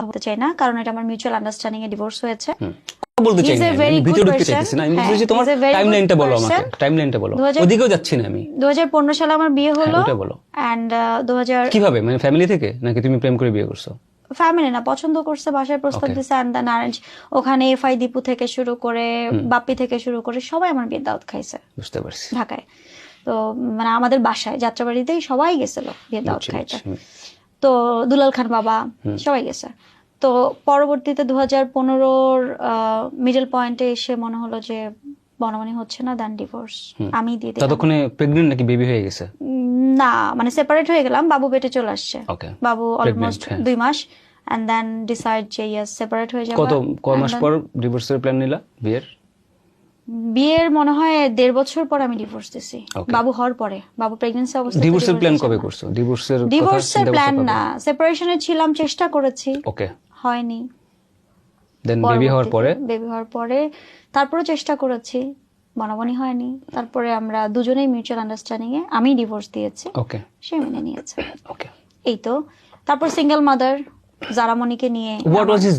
বলতে চাই না কারণ এটা আমার মিউচুয়াল আন্ডারস্ট্যান্ডিং এ ডিভোর্স হয়েছে। বলতে চাই না ভিতরে ঢুকতে. চাইতেছি না। আমি হ্যাঁ, বলতেছি তোমার he's a very time good লাইনটা বলো আমাকে person. টাইম লাইনটা বলো ওদিকেও যাচ্ছি না আমি। দু সালে আমার বিয়ে হলো হ্যাঁ, ওটা বলো দু হাজার কীভাবে? মানে ফ্যামিলি থেকে? নাকি তুমি প্রেম করে বিয়ে করছ? ফ্যামিলি না পছন্দ করছে বাসায় প্রস্তাব. দিছে অ্যান্ড দেন অ্যারেঞ্জ ওখানে এফআই দীপু থেকে শুরু করে বাপ্পি থেকে শুরু করে সবাই আমার বিয়ের দাওয়াত খাইছে। বুঝতে পারছি। ঢাকায়। তো মানে আমাদের বাসায় যাত্রাবাড়িতেই সবাই গেছিল বিয়ের দাওয়াত খাইতে। তো দুলাল খান বাবা সবাই গেছে। তো পরবর্তীতে দু হাজার পনেরোর মিডল পয়েন্টে এসে মনে হলো যে বনমানি হচ্ছে না দেন ডিভোর্স আমি দিয়ে দিলাম। ততক্ষণে প্রেগনেন্ট নাকি বেবি হয়ে গেছে? না মানে সেপারেট হয়ে গেলাম বাবু পেটে চলে আসছে। বাবু অলমোস্ট হ্যাঁ। দুই মাস এন্ড দেন ডিসাইড যে ইয়েস সেপারেট হয়ে যাবে। কত কয় মাস পর ডিভোর্সের প্ল্যান নিলা বিয়ের? বিয়ের মনে হয় দেড় বছর পর আমি ডিভোর্স দিছি। বাবু হওয়ার পরে। বাবু প্রেগনেন্সি অবস্থায় ডিভোর্সের প্ল্যান কবে করছ? ডিভোর্সের ডিভোর্সের প্ল্যান না। সেপারেশনে ছিলাম চেষ্টা করেছি। ওকে হয়নি। দেন বেবি হওয়ার পরে? বেবি হওয়ার পরে তারপরে চেষ্টা করেছি। বনাবনি হয়নি। তারপরে আমরা দুজনেই মিউচুয়াল আন্ডারস্ট্যান্ডিং এ আমি ডিভোর্স দিয়েছি। ওকে সে মেনে নিয়েছে। ওকে এই তো। তারপর সিঙ্গেল মাদার জারামণিকে নিয়ে হোয়াট ওয়াজ হিজ